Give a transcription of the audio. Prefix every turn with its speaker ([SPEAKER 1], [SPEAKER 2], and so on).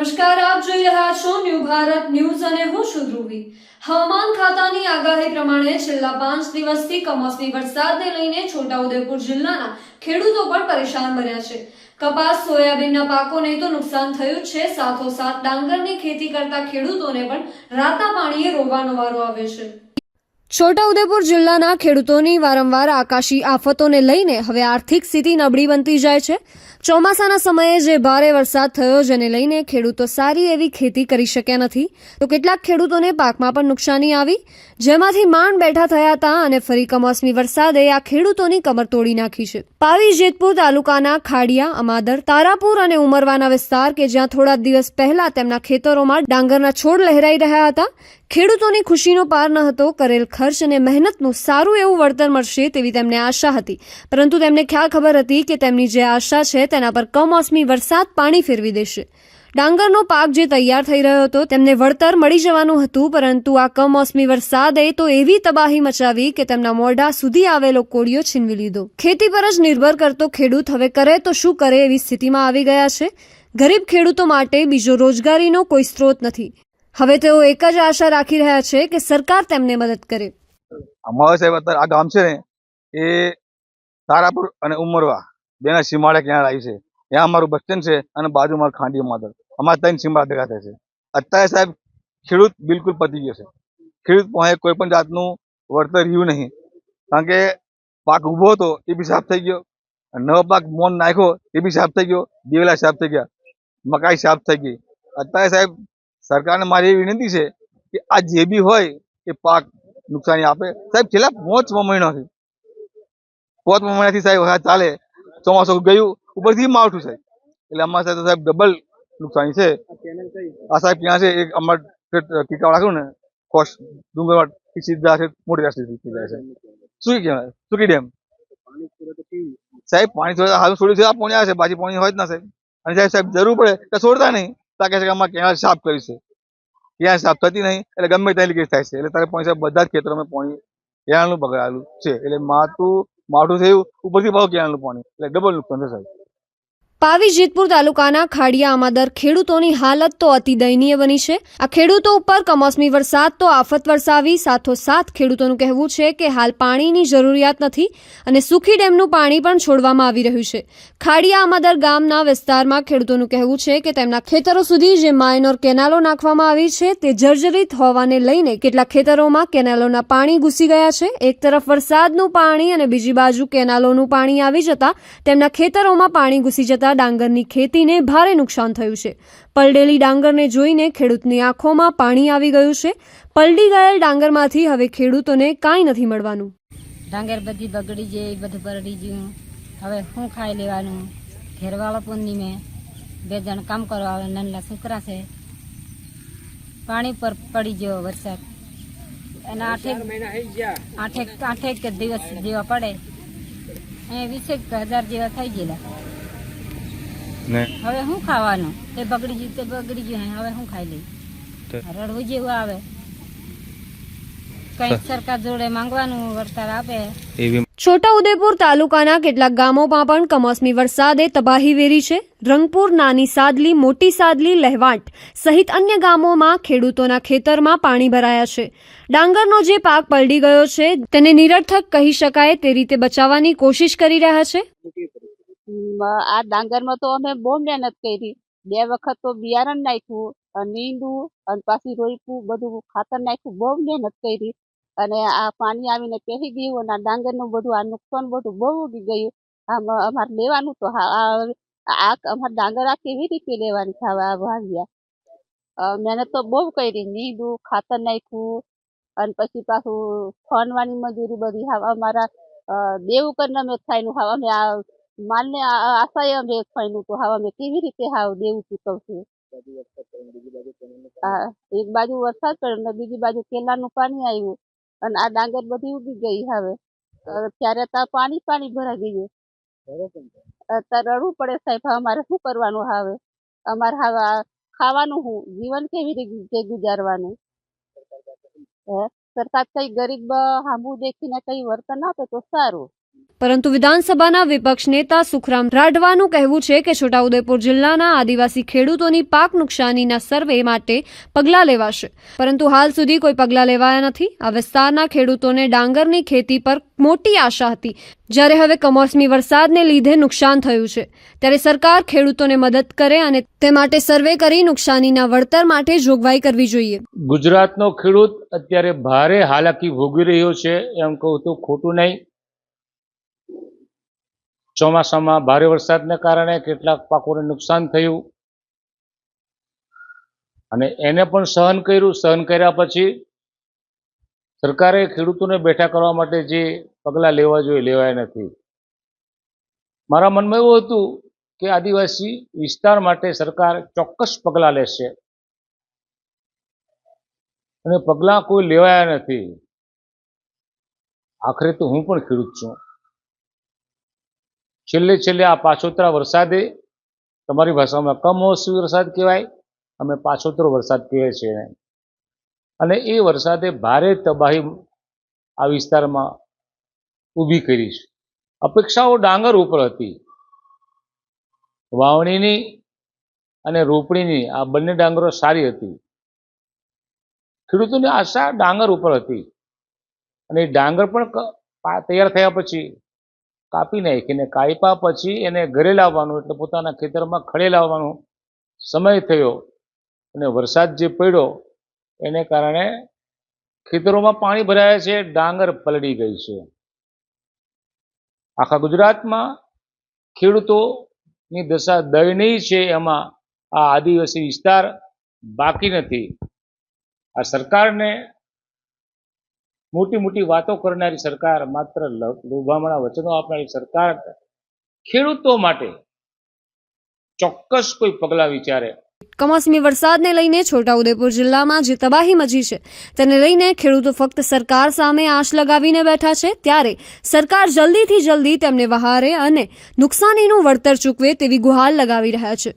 [SPEAKER 1] નમસ્કાર, આપ જોઈ રહ્યા છો ન્યૂ ભારત ન્યૂઝ અને હું છું ધ્રુવી. હવામાન ખાતાની આગાહી પ્રમાણે છેલ્લા પાંચ દિવસથી કમોસમી વરસાદને લઈને છોટાઉદેપુર જિલ્લાના ખેડૂતો પણ પરેશાન બન્યા છે. કપાસ, સોયાબીનના પાકોને તો નુકસાન થયું છે. સાથોસાથ ડાંગરની ખેતી કરતા ખેડૂતોને પણ રાતા પાણીએ રોવાનો વારો આવ્યો છે. છોટાઉદેપુર જિલ્લાના ખેડૂતોની વારંવાર આકાશી આફતોને લઈને હવે આર્થિક સ્થિતિ નબળી બનતી જાય છે. ચોમાસાના સમયે જે ભારે વરસાદ થયો જેને લઈને ખેડૂતો સારી એવી ખેતી કરી શક્યા નથી, તો કેટલાક ખેડૂતોને પાકમાં પણ નુકસાની આવી. જેમાંથી માંડ બેઠા થયા હતા અને ફરી કમોસમી વરસાદે આ ખેડૂતોની કમર તોડી નાખી છે. પાવી, જેતપુર તાલુકાના ખાડિયા, અમાદર, તારાપુર અને ઉમરવાના વિસ્તાર કે જ્યાં થોડા દિવસ પહેલા તેમના ખેતરોમાં ડાંગરના છોડ લહેરાઈ રહ્યા હતા ખેડૂતોની ખુશીનો પાર ન હતો, કરેલ ખર્ચ અને મહેનતનું સારું એવું વળતર મળશે તેવી તેમને આશા હતી. પરંતુ તેમને ખ્યાલ ખબર હતી કે તેમની જે આશા છે તેના પર કમોસમી વરસાદ પાણી ફેરવી દેશે. ડાંગરનો પાક જે તૈયાર થઈ રહ્યો હતો, તેમને વળતર મળી જવાનું હતું, પરંતુ આ કમોસમી વરસાદે તો એવી તબાહી મચાવી કે તેમના મોઢા સુધી આવેલો કોળિયો છીનવી લીધો. ખેતી પર જ નિર્ભર કરતો ખેડૂત હવે કરે તો શું કરે એવી સ્થિતિમાં આવી ગયા છે? ગરીબ ખેડૂતો માટે બીજો રોજગારીનો કોઈ સ્ત્રોત નથી. હવે તેઓ એક જ આશા રાખી રહ્યા છે કે સરકાર તેમને મદદ કરે.
[SPEAKER 2] અમારો સાહેબ અત્યારે આ ગામ છે ને, એ તારાપુર અને ઉમરવા બેના સીમાડા ક્યાં આવી છે. ત્યાં અમારું બસ છે અને બાજુમાં ખાંડી માદર અમારા ત્રણ સીમાડા ભેગા થાય છે. અત્યારે સાહેબ ખેડૂત બિલકુલ પતી ગયો છે. ખેડૂત પાસે કોઈ પણ જાતનું વળતર રહ્યું નહીં. કારણ કે પાક ઊભો હતો એ બી સાફ થઈ ગયો. નવો પાક મોન નાખ્યો એ બી સાફ થઈ ગયો. દિવેલા સાફ થઈ ગયા. મકાઈ સાફ થઈ ગઈ. અત્યારે સાહેબ સરકારને મારી એવી વિનંતી છે કે આ જે બી હોય એ પાક નુકસાની આપે. સાહેબ, છેલ્લા પાંચ મહિનાથી પાંચ મહિનાથી સાહેબ હવે ચાલે, ચોમાસું ગયું, ઉપરથી માવઠું સાહેબ એટલે અમારા સાથે સાહેબ ડબલ નુકસાની છે. આ સાહેબ ક્યાં છે? એક અમારે ટીકા રાખ્યું ને કોસ્ટ ડુંગર સીધા છે, મોટી સુધી જાય છે. શું કહેવાય? સુકી ડેમ સાહેબ, પાણી છોડે હાલ છોડ્યું છે, આ પાણી આવે છે બાજી પાણી હોય જ ના સાહેબ. અને સાહેબ સાહેબ જરૂર પડે, તો છોડતા નહીં. તાકે છે કે અમારે કેનાલ સાફ કરી છે. ક્યાં સાફ થતી નહીં, એટલે ગમે ત્યાં લીકેજ થાય છે. એટલે તારે પાણી સાહેબ બધા જ ખેતરોમાં પાણી, કેનાલનું બગડાયેલું છે. એટલે માથું માઠું થયું, ઉપરથી ભાવ કેનાલનું પાણી. એટલે ડબલ નુકસાન થશે સાહેબ.
[SPEAKER 1] પાવી જેતપુર તાલુકાના ખાડિયા આમાદર ખેડૂતોની હાલત તો અતિ દયનીય બની છે. આ ખેડૂતો ઉપર કમોસમી વરસાદ તો આફત વરસાવી, સાથોસાથ ખેડૂતોનું કહેવું છે કે હાલ પાણીની જરૂરિયાત નથી અને સુખી ડેમનું પાણી પણ છોડવામાં આવી રહ્યું છે. ખાડિયા આમાદર ગામના વિસ્તારમાં ખેડૂતોનું કહેવું છે કે તેમના ખેતરો સુધી જે માઇનોર કેનાલો નાખવામાં આવી છે તે જર્જરિત હોવાને લઈને કેટલાક ખેતરોમાં કેનાલોના પાણી ઘૂસી ગયા છે. એક તરફ વરસાદનું પાણી અને બીજી બાજુ કેનાલોનું પાણી આવી જતા તેમના ખેતરોમાં પાણી ઘૂસી જતા ડાંગરની ખેતીને ભારે નુકસાન થયું છે. પલડેલી ડાંગરને જોઈને ખેડૂતની આંખોમાં પાણી આવી ગયું છે. પલડી ગયેલ ડાંગરમાંથી હવે ખેડૂતોને કાંઈ નથી મળવાનું.
[SPEAKER 3] ડાંગર બધી બગડી જઈ બધું પરડી ગયું. હવે શું ખાઈ લેવાનું? ઘેરવાળો પૂર્ણિમે બે જણ કામ કરવા આવે નાના છોકરા છે. પાણી પર પડી ગયો વરસાદ. એના આઠેક આઠેક આઠેક દિવસ જેવા પડે. એ વીસેક હજાર જેવા થઈ ગયેલા.
[SPEAKER 4] ને?
[SPEAKER 3] હવે શું ખાવાનું? તે બગડી ગયું તે બગડી ગયું હવે શું ખાઈ લઈ. રડવું જેવું આવે. કઈ સરકાર જોડે માંગવાનું વળતર આપે.
[SPEAKER 4] એવી
[SPEAKER 1] છોટાઉદેપુર તાલુકાના કેટલાક ગામોમાં પણ કમોસમી વરસાદે તબાહી વેરી છે. રંગપુર નાની સાદલી મોટી સાદલી લહેવાટ સહિત અન્ય ગામોમાં ખેડૂતોના ખેતરમાં પાણી ભરાયા છે. ડાંગરનો જે પાક પલડી ગયો છે તેને નિરર્થક કહી શકાય તે રીતે બચાવવાની કોશિશ કરી રહ્યા છે.
[SPEAKER 5] આ ડાંગરમાં તો અમે બહુ મહેનત કરી. બે વખત તો બિયારણ નાખ્યું નીંદું અને પાછી રોપ્યું બધું ખાતર નાખ્યું, બહુ મહેનત કરી. અને આ પાણી આવીને પહેરી ગયું અને આ ડાંગરનું બધું, આ નુકસાન બધું બહુ ઉગી ગયું. આમ, અમારે લેવાનું તો આ અમારે ડાંગર આ કેવી રીતે લેવાની આ વાવ્યા? મહેનત તો બહુ કરી. નીંદું ખાતર નાખ્યું અને પછી પાછું ફોનવાની મજૂરી બધી. અમારા દેવું કરીને અમે થાયનું. હા, અમે આ માલને આશાએ અમે ખાઈનું તો હાવ અમે કેવી રીતે હાવ દેવું ચૂકવશું હા એક બાજુ વરસાદ પડ્યો ને બીજી બાજુ કેલાનું પાણી આવ્યું અને આ ડાંગર બધી ઉગી ગઈ હવે. ત્યારે તો પાણી પાણી ભરાઈ ગયું. અત્યારે રડવું પડે સાહેબ અમારે શું કરવાનું હવે? અમારે હવે ખાવાનું શું જીવન કેવી રીતે ગુજારવાનું? હે? સરકાર કઈ ગરીબ હાંભું દેખીને કઈ વર્તન આપે તો સારું.
[SPEAKER 1] પરંતુ વિધાનસભાના વિપક્ષ નેતા સુખરામ રાઠવાનું કહેવું છે કે છોટાઉદેપુર જિલ્લાના આદિવાસી ખેડૂતોની પાક નુકસાનીના સર્વે માટે પગલાં લેવાશે. પરંતુ હાલ સુધી કોઈ પગલાં લેવાયા નથી. આ વિસ્તારના ખેડૂતોને ડાંગરની ખેતી પર મોટી આશા હતી. જ્યારે હવે કમોસમી વરસાદને લીધે નુકસાન થયું છે. ત્યારે સરકાર ખેડૂતોને મદદ કરે અને તે માટે સર્વે કરી નુકસાનીના વળતર માટે જોગવાઈ કરવી જોઈએ.
[SPEAKER 6] ગુજરાતનો ખેડૂત અત્યારે ભારે હાલાકી ભોગવી રહ્યો છે એમ કહું તો ખોટું નહીં. ચોમાસામાં ભારે વરસાદને કારણે કેટલાક પાકોને નુકસાન થયું. અને એને પણ સહન કર્યું. સહન કર્યા પછી સરકારે ખેડૂતોને બેઠા કરવા માટે જે પગલાં લેવા જોઈએ, લેવાયા નથી. મારા મનમાં એવું હતું કે આદિવાસી વિસ્તાર માટે સરકાર ચોક્કસ પગલાં લેશે. અને પગલાં કોઈ લેવાયા નથી. આખરે તો હું પણ ખેડૂત છું. છેલ્લે છેલ્લે આ પાછોતરા વરસાદે તમારી ભાષામાં કમોસમી વરસાદ કહેવાય અમે પાછોતરો વરસાદ કહીએ છીએ અને એ વરસાદે ભારે તબાહી આ વિસ્તારમાં ઊભી કરી છે. અપેક્ષાઓ ડાંગર ઉપર હતી. વાવણીની અને રોપણીની આ બંને ડાંગરો સારી હતી. ખેડૂતોની આશા ડાંગર ઉપર હતી. અને એ ડાંગર પણ તૈયાર થયા પછી કાપી નાખીને કાપ્યા પછી એને ઘરે લાવવાનું, એટલે પોતાના ખેતરમાં ખડે લાવવાનો સમય થયો અને વરસાદ જે પડ્યો, એને કારણે ખેતરોમાં પાણી ભરાયા છે, ડાંગર પલળી ગઈ છે. આખા ગુજરાતમાં ખેડૂતોની દશા દયનીય છે, એમાં આ આદિવાસી વિસ્તાર બાકી નથી. આ સરકારને મોટી મોટી વાતો કરનારી સરકાર માત્ર લોભામણા વચનો આપનારી સરકાર ખેડૂતો માટે ચોક્કસ કોઈ પગલાં વિચારે.
[SPEAKER 1] કમોસમી વરસાદને લઈને છોટાઉદેપુર જિલ્લામાં જે તબાહી મચી છે, તેને લઈને ખેડૂતો ફક્ત સરકાર સામે આશ લગાવીને બેઠા છે, ત્યારે સરકાર જલ્દીથી જલ્દી તેમને વહારે અને નુકસાનીનું વળતર ચૂકવે તેવી ગુહાર લગાવી રહ્યા છે.